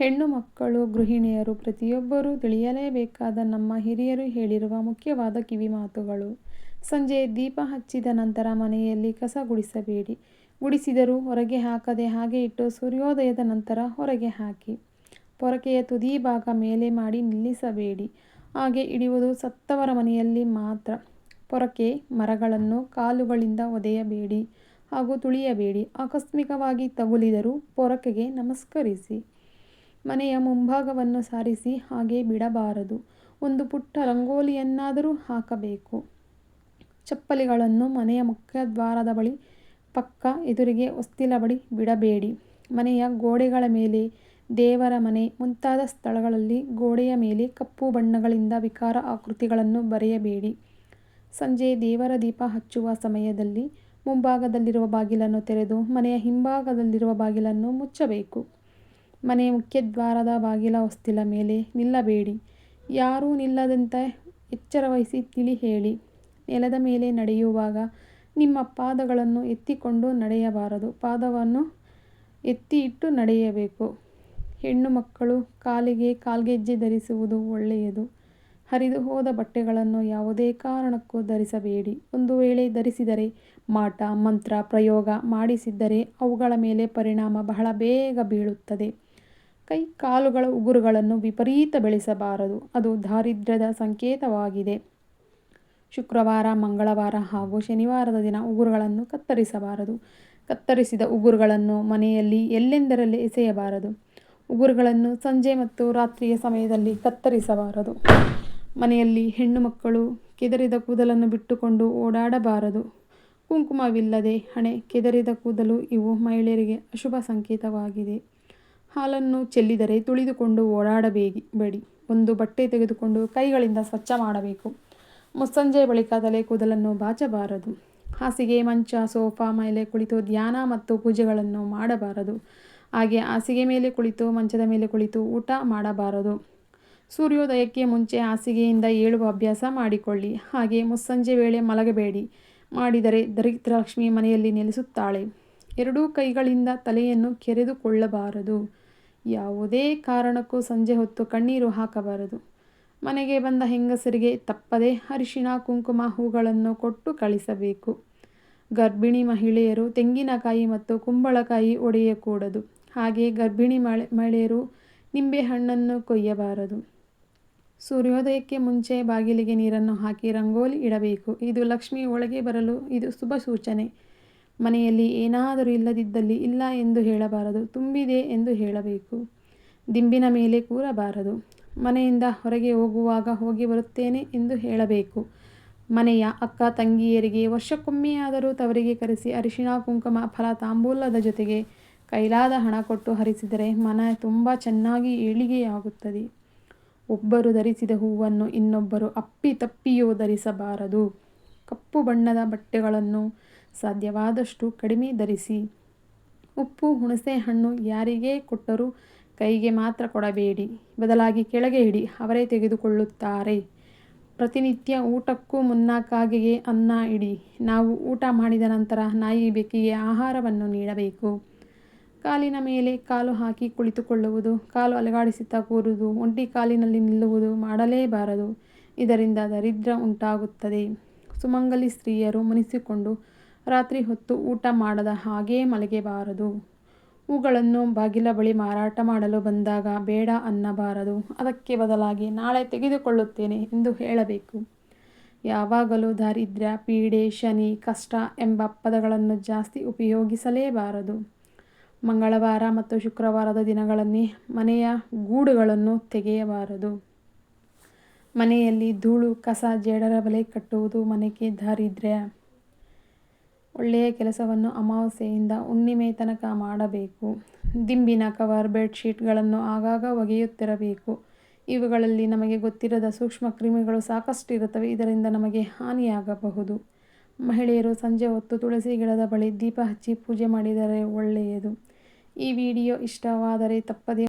ಹೆಣ್ಣು ಮಕ್ಕಳು, ಗೃಹಿಣಿಯರು ಪ್ರತಿಯೊಬ್ಬರೂ ತಿಳಿಯಲೇಬೇಕಾದ ನಮ್ಮ ಹಿರಿಯರು ಹೇಳಿರುವ ಮುಖ್ಯವಾದ ಕಿವಿಮಾತುಗಳು ಸಂಜೆ ದೀಪ ಹಚ್ಚಿದ ನಂತರ ಮನೆಯಲ್ಲಿ ಕಸ ಗುಡಿಸಬೇಡಿ. ಗುಡಿಸಿದರೂ ಹೊರಗೆ ಹಾಕದೆ ಹಾಗೆ ಇಟ್ಟು ಸೂರ್ಯೋದಯದ ನಂತರ ಹೊರಗೆ ಹಾಕಿ. ಪೊರಕೆಯ ತುದಿ ಭಾಗ ಮೇಲೆ ಮಾಡಿ ನಿಲ್ಲಿಸಬೇಡಿ. ಹಾಗೆ ಇಡುವುದು ಸತ್ತವರ ಮನೆಯಲ್ಲಿ ಮಾತ್ರ. ಪೊರಕೆ ಮರಗಳನ್ನು ಕಾಲುಗಳಿಂದ ಒದೆಯಬೇಡಿ ಹಾಗೂ ತುಳಿಯಬೇಡಿ. ಆಕಸ್ಮಿಕವಾಗಿ ತಗುಲಿದರೂ ಪೊರಕೆಗೆ ನಮಸ್ಕರಿಸಿ. ಮನೆಯ ಮುಂಭಾಗವನ್ನು ಸಾರಿಸಿ ಹಾಗೆ ಬಿಡಬಾರದು. ಒಂದು ಪುಟ್ಟ ರಂಗೋಲಿಯನ್ನಾದರೂ ಹಾಕಬೇಕು. ಚಪ್ಪಲಿಗಳನ್ನು ಮನೆಯ ಮುಖ್ಯದ್ವಾರದ ಬಳಿ, ಪಕ್ಕ ಎದುರಿಗೆ ಹೊಸ್ತಿಲ ಬಳಿ ಬಿಡಬೇಡಿ. ಮನೆಯ ಗೋಡೆಗಳ ಮೇಲೆ, ದೇವರ ಮನೆ ಮುಂತಾದ ಸ್ಥಳಗಳಲ್ಲಿ ಗೋಡೆಯ ಮೇಲೆ ಕಪ್ಪು ಬಣ್ಣಗಳಿಂದ ವಿಕಾರ ಆಕೃತಿಗಳನ್ನು ಬರೆಯಬೇಡಿ. ಸಂಜೆ ದೇವರ ದೀಪ ಹಚ್ಚುವ ಸಮಯದಲ್ಲಿ ಮುಂಭಾಗದಲ್ಲಿರುವ ಬಾಗಿಲನ್ನು ತೆರೆದು ಮನೆಯ ಹಿಂಭಾಗದಲ್ಲಿರುವ ಬಾಗಿಲನ್ನು ಮುಚ್ಚಬೇಕು. ಮನೆಯ ಮುಖ್ಯದ್ವಾರದ ಬಾಗಿಲ ಹೊಸ್ತಿಲ ಮೇಲೆ ನಿಲ್ಲಬೇಡಿ. ಯಾರೂ ನಿಲ್ಲದಂತೆ ಎಚ್ಚರವಹಿಸಿ ತಿಳಿ ಹೇಳಿ. ನೆಲದ ಮೇಲೆ ನಡೆಯುವಾಗ ನಿಮ್ಮ ಪಾದಗಳನ್ನು ಎತ್ತಿಕೊಂಡು ನಡೆಯಬಾರದು. ಪಾದವನ್ನು ಎತ್ತಿ ಇಟ್ಟು ನಡೆಯಬೇಕು. ಹೆಣ್ಣು ಮಕ್ಕಳು ಕಾಲಿಗೆ ಕಾಲ್ಗೆಜ್ಜೆ ಧರಿಸುವುದು ಒಳ್ಳೆಯದು. ಹರಿದು ಹೋದ ಬಟ್ಟೆಗಳನ್ನು ಯಾವುದೇ ಕಾರಣಕ್ಕೂ ಧರಿಸಬೇಡಿ. ಒಂದು ವೇಳೆ ಧರಿಸಿದರೆ ಮಾಟ, ಮಂತ್ರ, ಪ್ರಯೋಗ ಮಾಡಿಸಿದ್ದರೆ ಅವುಗಳ ಮೇಲೆ ಪರಿಣಾಮ ಬಹಳ ಬೇಗ ಬೀಳುತ್ತದೆ. ಕೈ ಕಾಲುಗಳ ಉಗುರುಗಳನ್ನು ವಿಪರೀತ ಬೆಳೆಸಬಾರದು. ಅದು ದಾರಿದ್ರ್ಯದ ಸಂಕೇತವಾಗಿದೆ. ಶುಕ್ರವಾರ, ಮಂಗಳವಾರ ಹಾಗೂ ಶನಿವಾರದ ದಿನ ಉಗುರುಗಳನ್ನು ಕತ್ತರಿಸಬಾರದು. ಕತ್ತರಿಸಿದ ಉಗುರುಗಳನ್ನು ಮನೆಯಲ್ಲಿ ಎಲ್ಲೆಂದರಲ್ಲಿ ಎಸೆಯಬಾರದು. ಉಗುರುಗಳನ್ನು ಸಂಜೆ ಮತ್ತು ರಾತ್ರಿಯ ಸಮಯದಲ್ಲಿ ಕತ್ತರಿಸಬಾರದು. ಮನೆಯಲ್ಲಿ ಹೆಣ್ಣು ಮಕ್ಕಳು ಕೆದರಿದ ಕೂದಲನ್ನು ಬಿಟ್ಟುಕೊಂಡು ಓಡಾಡಬಾರದು. ಕುಂಕುಮವಿಲ್ಲದೆ ಹಣೆ ಕೆದರಿದ ಕೂದಲು ಇವು ಮಹಿಳೆಯರಿಗೆ ಅಶುಭ ಸಂಕೇತವಾಗಿದೆ. ಹಾಲನ್ನು ಚೆಲ್ಲಿದರೆ ತುಳಿದುಕೊಂಡು ಓಡಾಡಬೇಡಿ. ಬೇಡಿ ಒಂದು ಬಟ್ಟೆ ತೆಗೆದುಕೊಂಡು ಕೈಗಳಿಂದ ಸ್ವಚ್ಛ ಮಾಡಬೇಕು. ಮುಸ್ಸಂಜೆ ಬಳಿಕ ತಲೆ ಕೂದಲನ್ನು ಬಾಚಬಾರದು. ಹಾಸಿಗೆ, ಮಂಚ, ಸೋಫಾ ಮೇಲೆ ಕುಳಿತು ಧ್ಯಾನ ಮತ್ತು ಪೂಜೆಗಳನ್ನು ಮಾಡಬಾರದು. ಹಾಗೆ ಹಾಸಿಗೆ ಮೇಲೆ ಕುಳಿತು, ಮಂಚದ ಮೇಲೆ ಕುಳಿತು ಊಟ ಮಾಡಬಾರದು. ಸೂರ್ಯೋದಯಕ್ಕೆ ಮುಂಚೆ ಹಾಸಿಗೆಯಿಂದ ಏಳುವ ಅಭ್ಯಾಸ ಮಾಡಿಕೊಳ್ಳಿ. ಹಾಗೆ ಮುಸ್ಸಂಜೆ ವೇಳೆ ಮಲಗಬೇಡಿ. ಮಾಡಿದರೆ ದರಿದ್ರಲಕ್ಷ್ಮಿ ಮನೆಯಲ್ಲಿ ನೆಲೆಸುತ್ತಾಳೆ. ಎರಡೂ ಕೈಗಳಿಂದ ತಲೆಯನ್ನು ಕೆರೆದುಕೊಳ್ಳಬಾರದು. ಯಾವುದೇ ಕಾರಣಕ್ಕೂ ಸಂಜೆ ಹೊತ್ತು ಕಣ್ಣೀರು ಹಾಕಬಾರದು. ಮನೆಗೆ ಬಂದ ಹೆಂಗಸರಿಗೆ ತಪ್ಪದೆ ಅರಿಶಿಣ, ಕುಂಕುಮ ಹೂಗಳನ್ನು ಕೊಟ್ಟು ಕಳಿಸಬೇಕು. ಗರ್ಭಿಣಿ ಮಹಿಳೆಯರು ತೆಂಗಿನಕಾಯಿ ಮತ್ತು ಕುಂಬಳಕಾಯಿ ಒಡೆಯಕೂಡದು. ಹಾಗೆ ಗರ್ಭಿಣಿ ಮಳೆ ಮಹಿಳೆಯರು ನಿಂಬೆಹಣ್ಣನ್ನು ಕೊಯ್ಯಬಾರದು. ಸೂರ್ಯೋದಯಕ್ಕೆ ಮುಂಚೆ ಬಾಗಿಲಿಗೆ ನೀರನ್ನು ಹಾಕಿ ರಂಗೋಲಿ ಇಡಬೇಕು. ಇದು ಲಕ್ಷ್ಮಿ ಒಳಗೆ ಬರಲು ಇದು ಶುಭ ಸೂಚನೆ. ಮನೆಯಲ್ಲಿ ಏನಾದರೂ ಇಲ್ಲದಿದ್ದಲ್ಲಿ ಇಲ್ಲ ಎಂದು ಹೇಳಬಾರದು, ತುಂಬಿದೆ ಎಂದು ಹೇಳಬೇಕು. ದಿಂಬಿನ ಮೇಲೆ ಕೂರಬಾರದು. ಮನೆಯಿಂದ ಹೊರಗೆ ಹೋಗುವಾಗ ಹೋಗಿ ಬರುತ್ತೇನೆ ಎಂದು ಹೇಳಬೇಕು. ಮನೆಯ ಅಕ್ಕ ತಂಗಿಯರಿಗೆ ವರ್ಷಕ್ಕೊಮ್ಮೆಯಾದರೂ ತವರಿಗೆ ಕರೆಸಿ ಅರಿಶಿಣ, ಕುಂಕುಮ, ಫಲ, ತಾಂಬೂಲದ ಜೊತೆಗೆ ಕೈಲಾದ ಹಣ ಕೊಟ್ಟು ಹರಿಸಿದರೆ ಮನ ತುಂಬ ಚೆನ್ನಾಗಿ ಏಳಿಗೆಯಾಗುತ್ತದೆ. ಒಬ್ಬರು ಧರಿಸಿದ ಹೂವನ್ನು ಇನ್ನೊಬ್ಬರು ಅಪ್ಪಿತಪ್ಪಿಯೂ ಧರಿಸಬಾರದು. ಕಪ್ಪು ಬಣ್ಣದ ಬಟ್ಟೆಗಳನ್ನು ಸಾಧ್ಯವಾದಷ್ಟು ಕಡಿಮೆ ಧರಿಸಿ. ಉಪ್ಪು, ಹುಣಸೆ ಹಣ್ಣು ಯಾರಿಗೇ ಕೊಟ್ಟರೂ ಕೈಗೆ ಮಾತ್ರ ಕೊಡಬೇಡಿ. ಬದಲಾಗಿ ಕೆಳಗೆ ಇಡಿ, ಅವರೇ ತೆಗೆದುಕೊಳ್ಳುತ್ತಾರೆ. ಪ್ರತಿನಿತ್ಯ ಊಟಕ್ಕೂ ಮುನ್ನ ಕಾಗೆಗೆ ಅನ್ನ ಇಡಿ. ನಾವು ಊಟ ಮಾಡಿದ ನಂತರ ನಾಯಿ ಬೆಕ್ಕಿಗೆ ಆಹಾರವನ್ನು ನೀಡಬೇಕು. ಕಾಲಿನ ಮೇಲೆ ಕಾಲು ಹಾಕಿ ಕುಳಿತುಕೊಳ್ಳುವುದು, ಕಾಲು ಅಲುಗಾಡಿಸುತ್ತಾ ಕೂರುವುದು, ಒಂಟಿ ಕಾಲಿನಲ್ಲಿ ನಿಲ್ಲುವುದು ಮಾಡಲೇಬಾರದು. ಇದರಿಂದ ದರಿದ್ರ ಉಂಟಾಗುತ್ತದೆ. ಸುಮಂಗಲಿ ಸ್ತ್ರೀಯರು ಮುನಿಸಿಕೊಂಡು ರಾತ್ರಿ ಹೊತ್ತು ಊಟ ಮಾಡದ ಹಾಗೇ ಮಲಗಬಾರದು ಹೂಗಳನ್ನು ಬಾಗಿಲ ಬಳಿ ಮಾರಾಟ ಮಾಡಲು ಬಂದಾಗ ಬೇಡ ಅನ್ನಬಾರದು. ಅದಕ್ಕೆ ಬದಲಾಗಿ ನಾಳೆ ತೆಗೆದುಕೊಳ್ಳುತ್ತೇನೆ ಎಂದು ಹೇಳಬೇಕು. ಯಾವಾಗಲೂ ದಾರಿದ್ರ್ಯ, ಪೀಡೆ, ಶನಿ, ಕಷ್ಟ ಎಂಬ ಪದಗಳನ್ನು ಜಾಸ್ತಿ ಉಪಯೋಗಿಸಲೇಬಾರದು. ಮಂಗಳವಾರ ಮತ್ತು ಶುಕ್ರವಾರದ ದಿನಗಳಲ್ಲಿ ಮನೆಯ ಗೂಡುಗಳನ್ನು ತೆಗೆಯಬಾರದು. ಮನೆಯಲ್ಲಿ ಧೂಳು, ಕಸ, ಜೇಡರ ಬಲೆ ಕಟ್ಟುವುದು ಮನೆಗೆ ದಾರಿದ್ರ್ಯ. ಒಳ್ಳೆಯ ಕೆಲಸವನ್ನು ಅಮಾವಾಸ್ಯೆಯಿಂದ ಹುಣ್ಣಿಮೆ ತನಕ ಮಾಡಬೇಕು. ದಿಂಬಿನ ಕವರ್, ಬೆಡ್ಶೀಟ್ಗಳನ್ನು ಆಗಾಗ ಒಗೆಯುತ್ತಿರಬೇಕು. ಇವುಗಳಲ್ಲಿ ನಮಗೆ ಗೊತ್ತಿರದ ಸೂಕ್ಷ್ಮ ಕ್ರಿಮಿಗಳು ಸಾಕಷ್ಟು ಇರುತ್ತವೆ ಇದರಿಂದ ನಮಗೆ ಹಾನಿಯಾಗಬಹುದು. ಮಹಿಳೆಯರು ಸಂಜೆ ಹೊತ್ತು ತುಳಸಿ ಗಿಡದ ಬಳಿ ದೀಪ ಹಚ್ಚಿ ಪೂಜೆ ಮಾಡಿದರೆ ಒಳ್ಳೆಯದು. ಈ ವಿಡಿಯೋ ಇಷ್ಟವಾದರೆ ತಪ್ಪದೇ